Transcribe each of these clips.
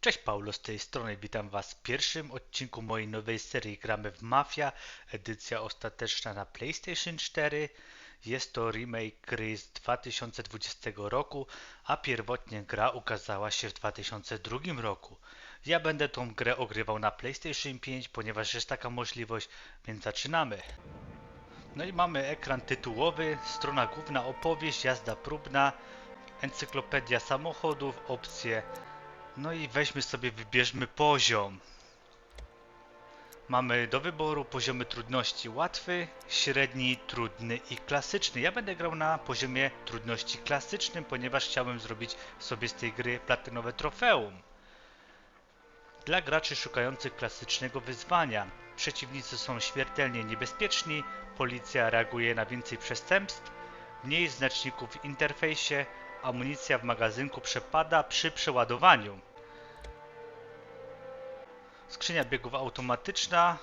Cześć Paulo z tej strony, witam Was w pierwszym odcinku mojej nowej serii Gramy w Mafia, edycja ostateczna na PlayStation 4. Jest to remake gry z 2020 roku, a pierwotnie gra ukazała się w 2002 roku. Ja będę tą grę ogrywał na PlayStation 5, ponieważ jest taka możliwość, więc zaczynamy. No i mamy ekran tytułowy, strona główna opowieść, jazda próbna, encyklopedia samochodów, opcje no i weźmy sobie, wybierzmy poziom. Mamy do wyboru poziomy trudności łatwy, średni, trudny i klasyczny. Ja będę grał na poziomie trudności klasycznym, ponieważ chciałem zrobić sobie z tej gry platynowe trofeum. Dla graczy szukających klasycznego wyzwania. Przeciwnicy są śmiertelnie niebezpieczni, policja reaguje na więcej przestępstw, mniej znaczników w interfejsie, amunicja w magazynku przepada przy przeładowaniu. Skrzynia biegów automatyczna.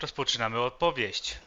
Rozpoczynamy opowieść.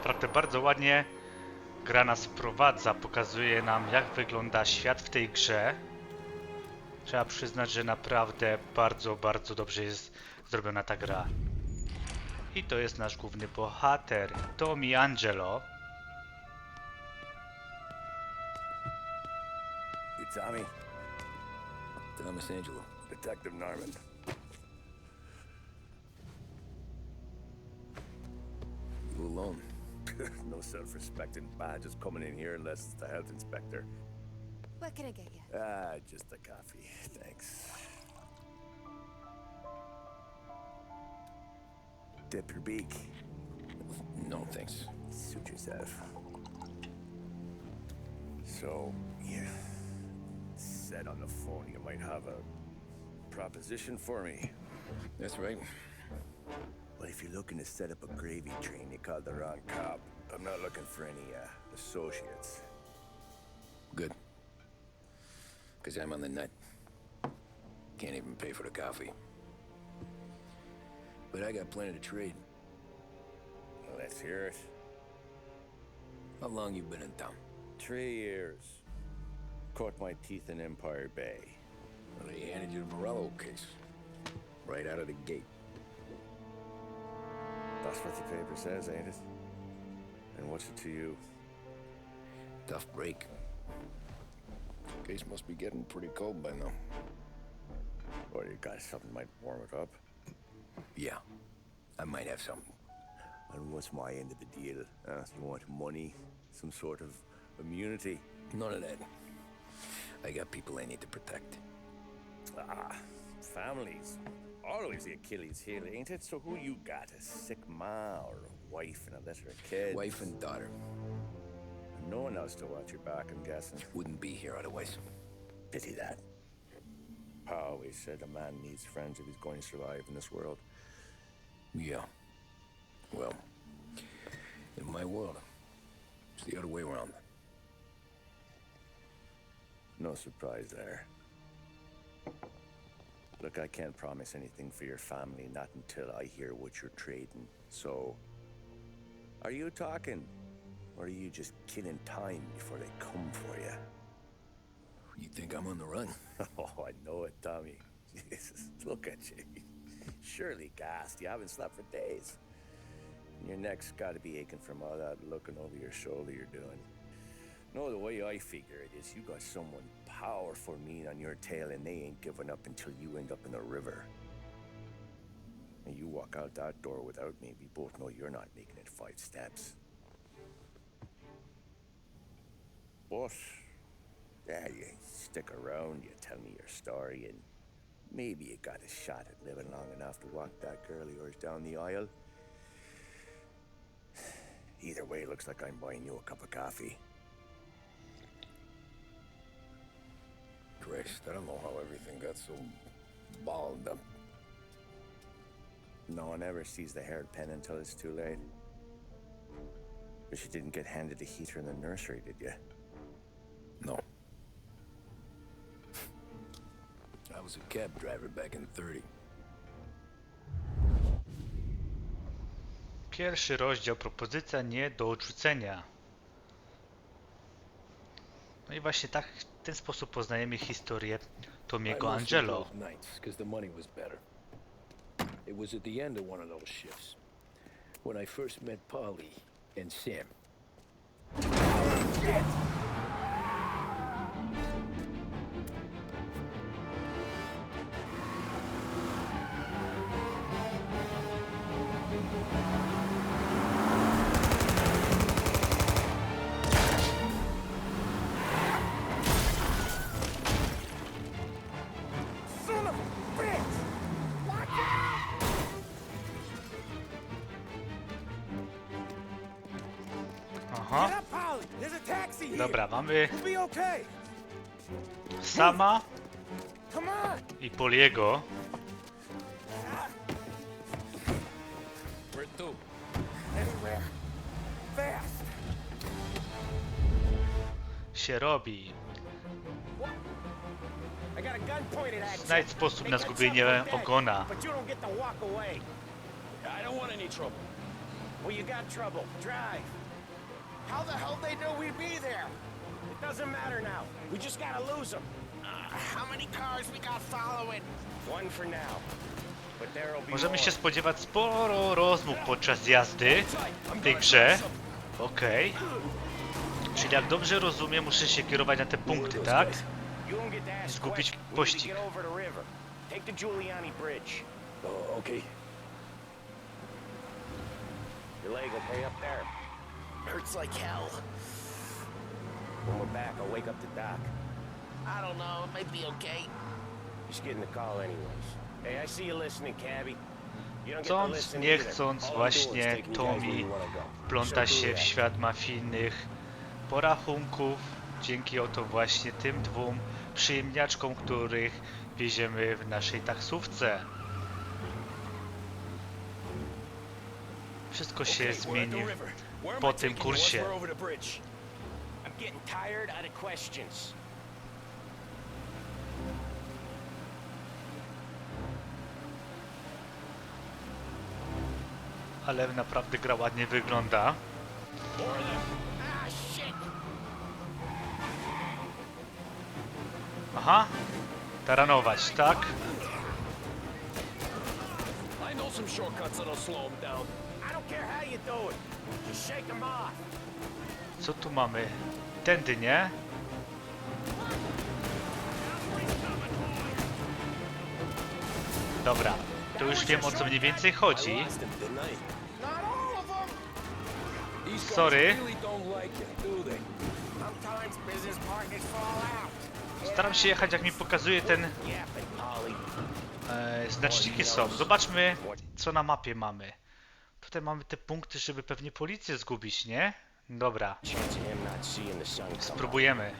Naprawdę bardzo ładnie gra nas wprowadza, pokazuje nam jak wygląda świat w tej grze. Trzeba przyznać, że naprawdę bardzo, bardzo dobrze jest zrobiona ta gra. I to jest nasz główny bohater, Tommy Angelo. You Tommy? Thomas Angelo. Detective Norman. You alone? no self-respecting badges coming in here unless it's the health inspector. What can I get you? Ah, just a coffee. Thanks. dip your beak. No, thanks. Suit yourself. So, you said on the phone you might have a proposition for me. That's right. Well, if you're looking to set up a gravy train, you called the wrong cop. I'm not looking for any uh, associates. Good. Because I'm on the nut. Can't even pay for the coffee. But I got plenty to trade. Well, let's hear it. How long you been in town? Three years. Caught my teeth in Empire Bay. Well, they handed you the Morello case. Right out of the gate. That's what the paper says, ain't it? And what's it to you? Tough break. Case must be getting pretty cold by now. Or you got something might warm it up? Yeah. I might have something. And what's my end of the deal? Uh, you want money? Some sort of immunity? None of that. I got people I need to protect. Ah, families. Always the Achilles heel, ain't it? So who you got? A sick ma or a wife and a litter of kids? Wife and daughter. And no one else to watch your back, I'm guessing. Wouldn't be here otherwise. Pity that. Pa always said a man needs friends if he's going to survive in this world. Yeah. Well, in my world, it's the other way around. No surprise there. Look, I can't promise anything for your family, not until I hear what you're trading. So, are you talking? Or are you just killing time before they come for you? You think I'm on the run? Oh, I know it, Tommy. Jesus, look at you. Surely gassed. You haven't slept for days. And your neck's got to be aching from all that looking over your shoulder you're doing. No, the way I figure it is you got someone powerful mean on your tail and they ain't giving up until you end up in the river. And you walk out that door without me, we both know you're not making it five steps. But, yeah, you stick around, you tell me your story, and maybe you got a shot at living long enough to walk that girl of yours down the aisle. Either way, looks like I'm buying you a cup of coffee. Christ, I don't know how everything got so balled up. No one ever sees the haired pen until it's too late. But you didn't get handed a heater in the nursery, did you? No. I was a cab driver back in 30. Pierwszy rozdział, propozycja nie do odrzucenia. No i właśnie tak, w ten sposób poznajemy historię Tomiego Angelo. because the money was better. It was at the end of one of those shifts when I first met Polly and Sam. Oh, Son dobra, mamy! Sama i Poliego. Się robi. Znajdź sposób na zgubienie ogona. I don't want any trouble. Well, you got trouble. Drive. How the hell they knew we'd be there? It doesn't matter now. We just gotta lose them. Uh, how many cars we got following? One for now. But there'll be Możemy more. się spodziewać sporo rozmów podczas jazdy w tej grze. Okej. Czyli jak dobrze rozumiem, muszę się kierować na te punkty, tak? Zgubić pościg. Oh, okay. Your leg will pay up there. Hurts like hell. When we're back, I'll wake up the doc. I don't know, it might be okay. Just getting the call anyways. Hey, I see you listening, cabbie. Chcąc, nie chcąc, właśnie Tommy pląta się w świat mafijnych porachunków dzięki oto właśnie tym dwóm przyjemniaczkom, których wieziemy w naszej taksówce. Wszystko się zmieni po tym kursie. Ale naprawdę gra ładnie wygląda. Ah! Aha, taranować, tak? I know some shortcuts that'll slow him down. Co tu mamy? Tędy, nie? Dobra, to już wiem o co mniej więcej chodzi. Sorry. Staram się jechać jak mi pokazuje ten e, znaczniki są. Zobaczmy co na mapie mamy. Tutaj mamy te punkty, żeby pewnie policję zgubić, nie? Dobra, spróbujemy.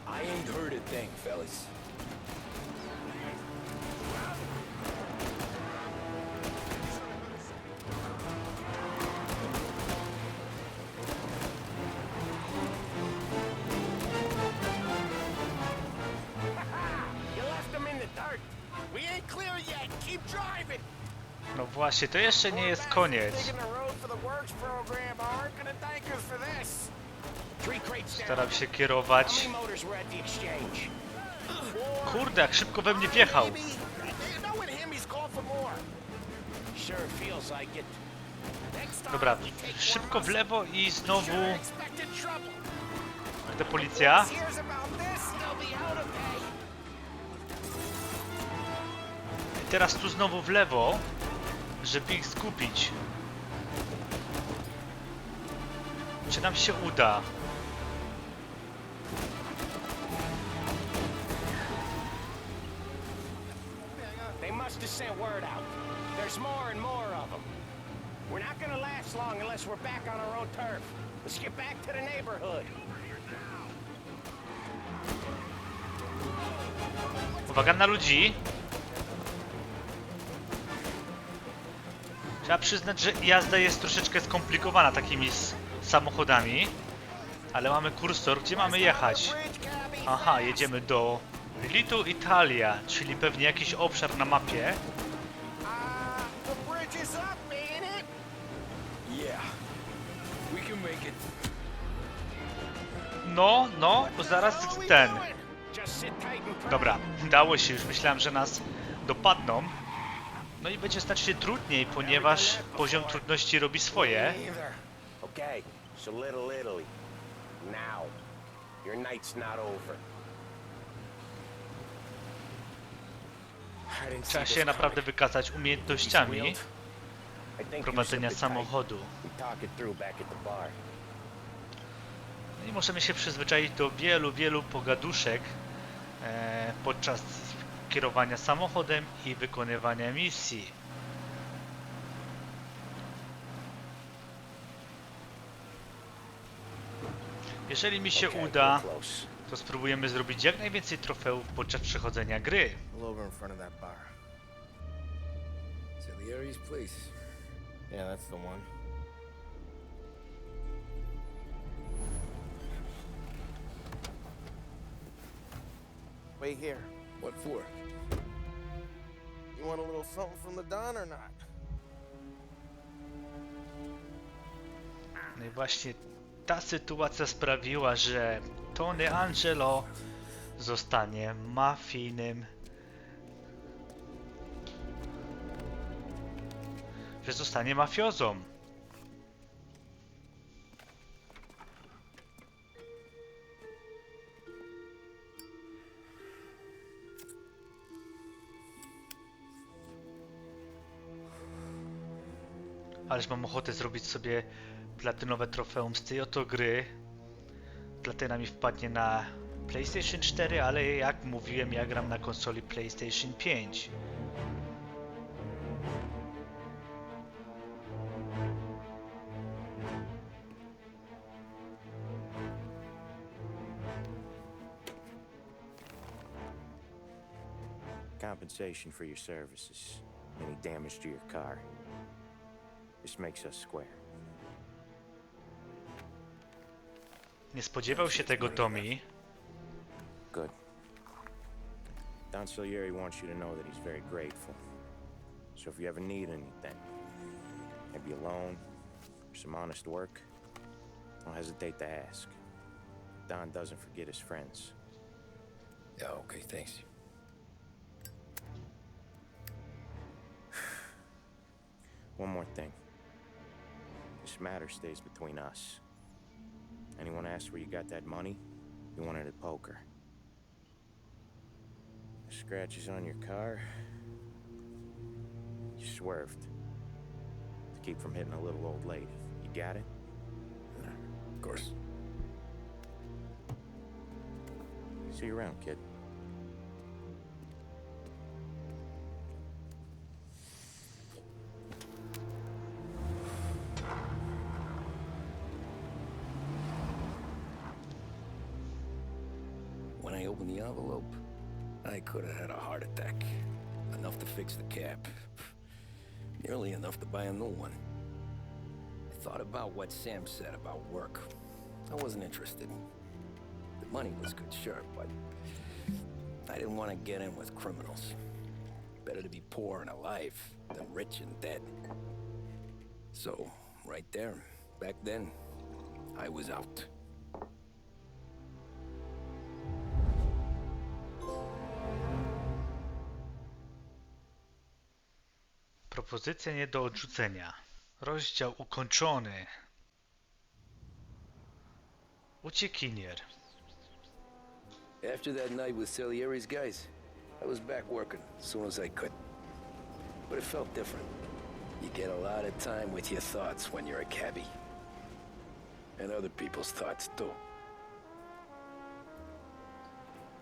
I. No właśnie, to jeszcze nie jest koniec. Staram się kierować. Kurde, jak szybko we mnie wjechał. Dobra, szybko w lewo i znowu kurde policja. Pay. Teraz tu znowu w lewo, żeby ich zgubić. Czy nam się uda? They must have sent word out. There's more and more of them. We're not gonna last long unless we're back on our own turf. Let's get back to the neighborhood. Uwaga na ludzi. Trzeba przyznać, że jazda jest troszeczkę skomplikowana takimi samochodami. Ale mamy kursor, gdzie mamy jechać? Aha, jedziemy do Litu Italia, czyli pewnie jakiś obszar na mapie. No, no, zaraz ten. Dobra, udało się, już myślałem, że nas dopadną. No i będzie znacznie trudniej, ponieważ poziom trudności robi swoje. Either. Okay, so little Italy. Now, your night's not over. I didn't see Trzeba się naprawdę wykazać umiejętnościami prowadzenia samochodu. No i możemy się przyzwyczaić do wielu, wielu pogaduszek e, podczas kierowania samochodem i wykonywania misji. Jeżeli mi się uda, to spróbujemy zrobić jak najwięcej trofeów podczas przechodzenia gry. Wait here. What for? You want a little something from the Don or not? No i właśnie ta sytuacja sprawiła, że Tony Angelo zostanie mafijnym. Że zostanie mafiozą. Ależ mam ochotę zrobić sobie platynowe trofeum z tej oto gry. Platyna mi wpadnie na PlayStation 4, ale jak mówiłem, ja gram na konsoli PlayStation 5. Compensation for your services. Any damage to your car. This makes us square. Nie spodziewał się tego Tommy. Good. Don Salieri wants you to know that he's very grateful. So if you ever need anything, maybe a loan or some honest work, don't hesitate to ask. Don doesn't forget his friends. Yeah, okay, thanks. One more thing. Matter stays between us. Anyone asks where you got that money, you wanted it at poker. Scratches on your car. You swerved. To keep from hitting a little old lady. You got it? Of course. See you around, kid. I opened the envelope, I could have had a heart attack. Enough to fix the cap. Nearly enough to buy a new one. I thought about what Sam said about work. I wasn't interested. The money was good, sure, but I didn't want to get in with criminals. Better to be poor and alive than rich and dead. So, right there, back then, I was out. Propozycja nie do odrzucenia. Rozdział ukończony. Uciekinier. After that night with Salieri's guys, I was back working as soon as I could. But it felt different. You get a lot of time with your thoughts when you're a cabbie. And other people's thoughts, too.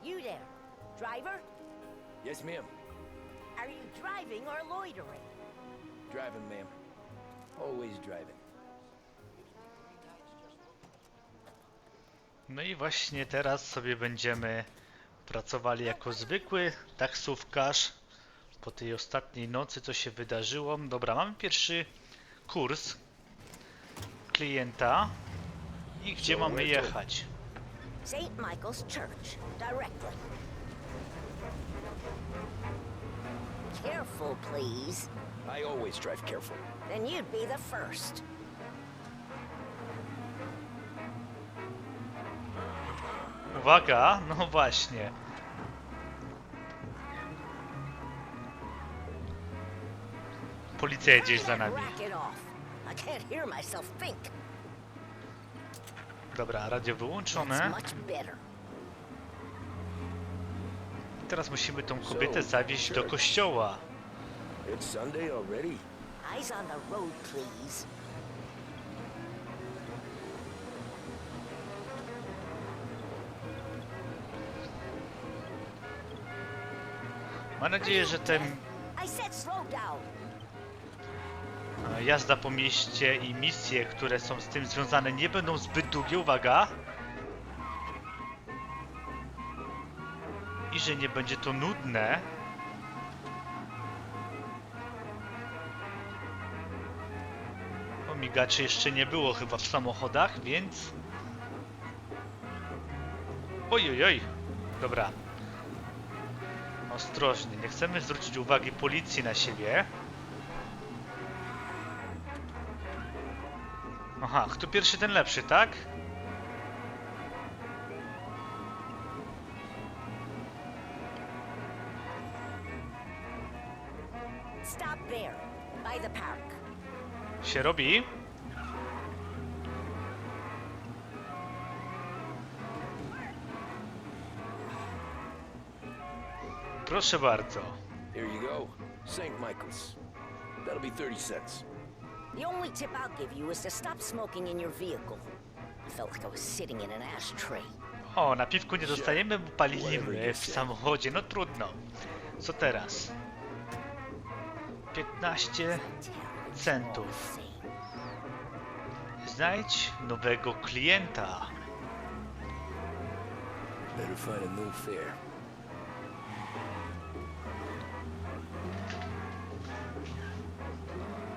You there, driver? Yes, ma'am. Are you driving or loitering? Driving, ma'am. Always driving. No i właśnie teraz sobie będziemy pracowali jako zwykły taksówkarz po tej ostatniej nocy, co się wydarzyło. Dobra, mamy pierwszy kurs klienta i gdzie mamy jechać? St. Michael's Church, directly. Careful, please. I always drive careful. Then you'd be the first. Uwaga, no właśnie. Policja jedzie Turn za nami. Dobra, radio wyłączone. Teraz musimy tą kobitę So, zawieźć do kościoła. It's Sunday already. Eyes on the road, please. Mam nadzieję, że ten I said slow down. e, jazda po mieście i misje, które są z tym związane, nie będą zbyt długie. Uwaga! Że nie będzie to nudne. O, migaczy jeszcze nie było chyba w samochodach, więc... Oj, oj, oj. Dobra. Ostrożnie, nie chcemy zwrócić uwagi policji na siebie. Aha, kto pierwszy, ten lepszy, tak? Się robi. Proszę bardzo. Here you go. St. Michael's. That'll be 30 cents. The only tip I'll give you is to stop smoking in your vehicle. I felt like I was sitting in an ashtray. O, na piwku nie dostajemy, bo palimy w samochodzie. No trudno. Co teraz? 15 centów. Znajdź nowego klienta.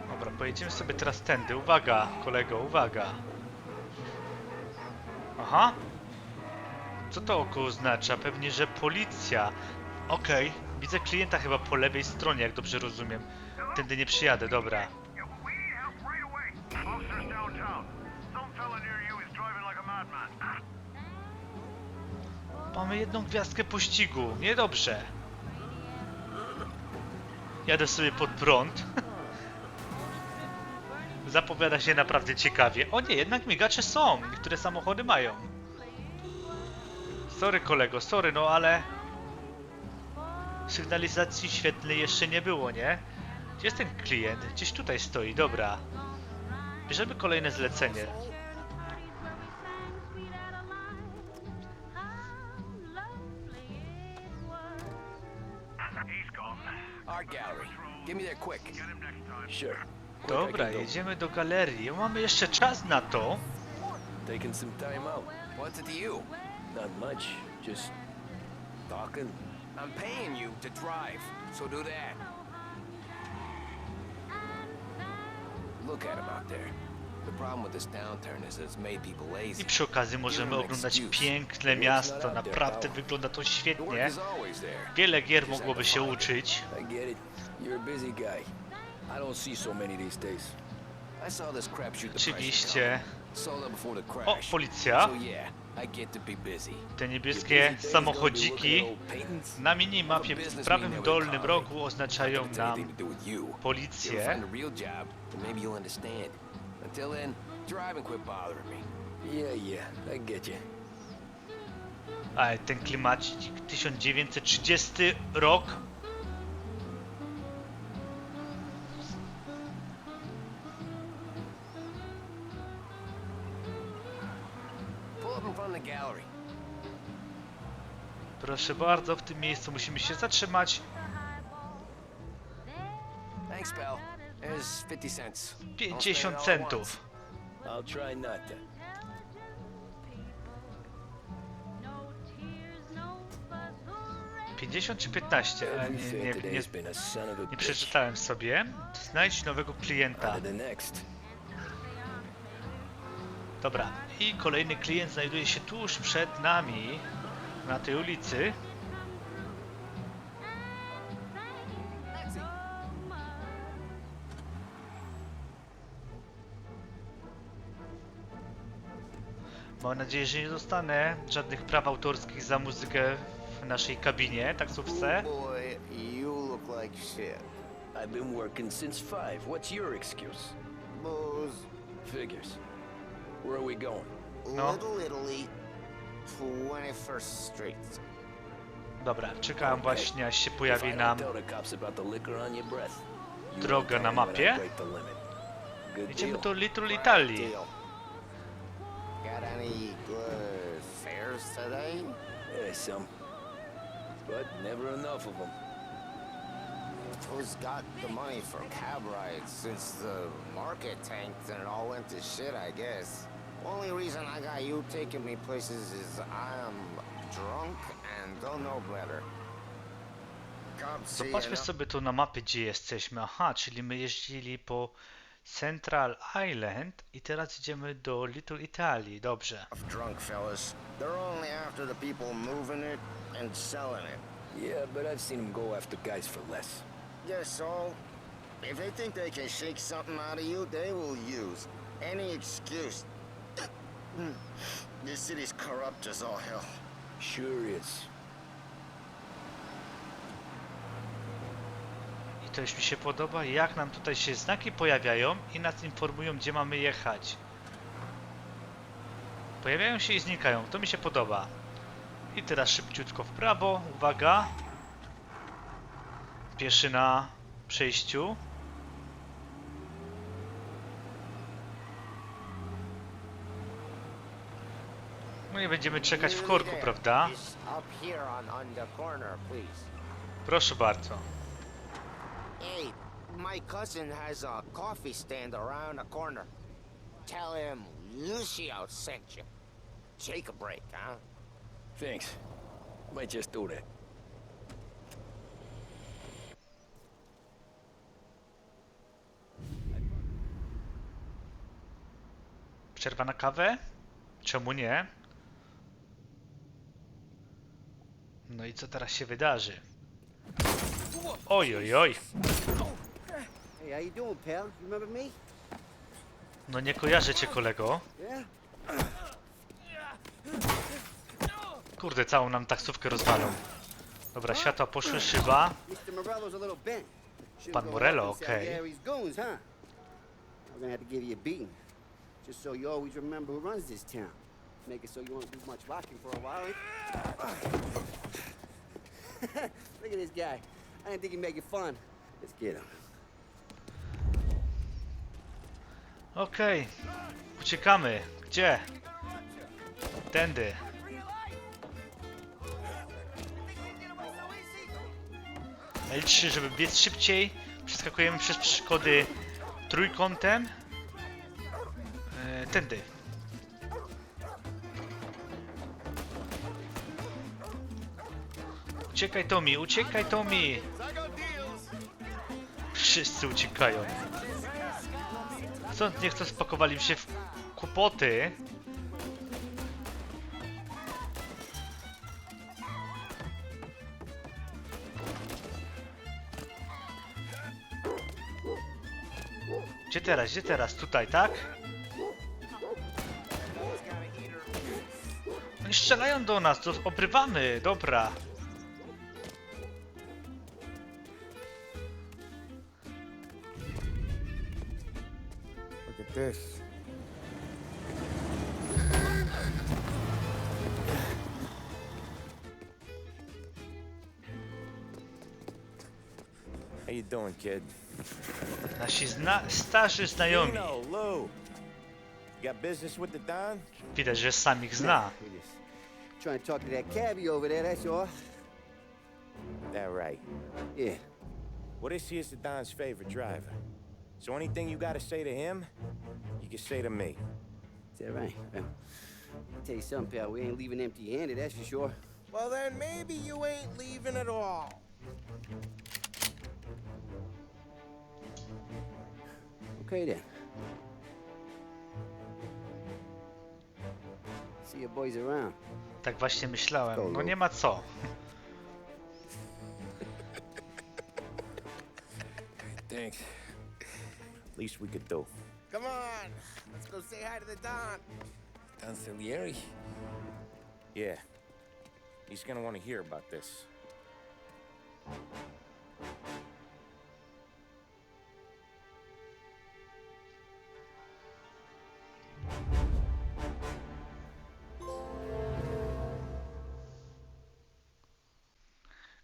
Dobra, pojedziemy sobie teraz tędy. Uwaga, kolego, uwaga. Aha. Co to oko oznacza? Pewnie, że policja. Okej, okay. widzę klienta chyba po lewej stronie, jak dobrze rozumiem. Tędy nie przyjadę, dobra. Mamy jedną gwiazdkę pościgu. Niedobrze. Jadę sobie pod prąd. Zapowiada się naprawdę ciekawie. O nie, jednak migacze są. Niektóre samochody mają. Sorry kolego, sorry, no ale... Sygnalizacji świetlnej jeszcze nie było, nie? Gdzie jest ten klient? Gdzieś tutaj stoi, dobra. Bierzemy kolejne zlecenie. Art gallery. Get me there quick. Get him next time. Sure. Dobra, can jedziemy do galerii. Mamy jeszcze czas na to. Taking some time out. What's it to you? Not much. Just talking. I'm paying you to drive, so do that. Look at him out there. I przy okazji możemy oglądać piękne miasto. Naprawdę wygląda to świetnie. Wiele gier mogłoby się uczyć. Oczywiście. O, policja. Te niebieskie samochodziki na minimapie w prawym dolnym rogu oznaczają nam policję. Until then, drive and quit bothering me. Yeah, yeah, I get you. Ale ten klimacik 1930 rok. Proszę bardzo, w tym miejscu musimy się zatrzymać. Thanks, pal. There's 50 cents. Don't spend 50 it all at centów. I'll try not to. Pięćdziesiąt czy 15? Ale nie, nie, nie, nie przeczytałem sobie. Znajdź nowego klienta. Dobra, i kolejny klient znajduje się tuż przed nami na tej ulicy. Nadzieję, że nie dostanę żadnych praw autorskich za muzykę w naszej kabinie, taksówce. Boy, you look like shit. I've been working since five. What's your excuse? Booze, Figures. Where are we going? No. Little Italy, 21st Street. Dobra, czekałem właśnie aż się pojawi nam droga na mapie. Idziemy do Little Italy. Deal. Got any good fares today? Yeah, some. But never enough of them. Who's got the money for cab rides since the market tanked and it all went to shit, I guess? Only reason I got you taking me places is I'm drunk and don't know better. Come see you Zobaczmy sobie tu na mapie, gdzie jesteśmy. Aha, czyli my jeździli po Central Island i teraz idziemy do Little Italy. Dobrze. drunk fellas. They're only after the people moving it and selling it. Yeah, but I've seen them go after guys for less. Yes, so if they think they can shake something out of you, they will use any excuse. this city's corrupt as all hell. Sure is. Już mi się podoba, jak nam tutaj się znaki pojawiają i nas informują, gdzie mamy jechać. Pojawiają się i znikają, to mi się podoba. I teraz szybciutko w prawo, uwaga. Pieszy na przejściu. No i będziemy czekać w korku, prawda? It's up Hey, my cousin has a coffee stand around the corner. Tell him Lucio sent you. Take a break, huh? Thanks. Might just do that. Przerwa na kawę? Czemu nie? No i co teraz się wydarzy? Oj, oj, oj. Hey, how you doing, pal? You remember me? No nie kojarzę cię, kolego. Yeah? Kurde, całą nam taksówkę rozwalą. Dobra, światła poszły, szyba. Mr. Morello's a little bent. Shouldn't Pan Morello, helping okay. Salieri's goons, huh? I'm gonna have to give you a beating. Just so you always remember who runs this town. Make it so you won't do much walking for a while. eh? Look at this guy. I didn't think he'd make it fun. Let's get him. Okej. Uciekamy. Gdzie? Tędy. L3, żeby biec szybciej. Przeskakujemy przez przeszkody trójkątem. E, tędy. Uciekaj Tommy, uciekaj Tommy! Wszyscy uciekają. Co niech to spakowali się w kłopoty. Gdzie teraz? Gdzie teraz? Tutaj, tak? Oni strzelają do nas, to obrywamy, dobra. This. How you doing, kid? Nasi zna starzy znajomi. Dino, Lou. You got business with the Don? Widać, że sam ich zna. Trying to talk to that cabbie over there, that's all. That right. Yeah. Well, this here's the Don's favorite driver. So anything you gotta say to him, you say to me. Is that right? Well, I'll tell you something, pal. We ain't leaving empty-handed, that's for sure. Well, then maybe you ain't leaving at all. Okay then. See you boys around. Tak właśnie myślałem. No nie ma co. Thanks. Least we could do. Come on, let's go say hi to the Don. Don Salieri? Yeah. He's gonna want to hear about this.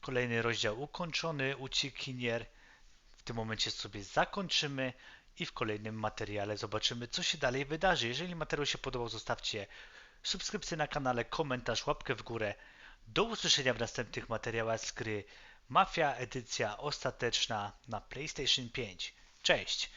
Kolejny rozdział ukończony, uciekinier. W tym momencie sobie zakończymy i w kolejnym materiale zobaczymy, co się dalej wydarzy. Jeżeli materiał się podobał, zostawcie subskrypcję na kanale, komentarz, łapkę w górę. Do usłyszenia w następnych materiałach z gry Mafia edycja ostateczna na PlayStation 5. Cześć!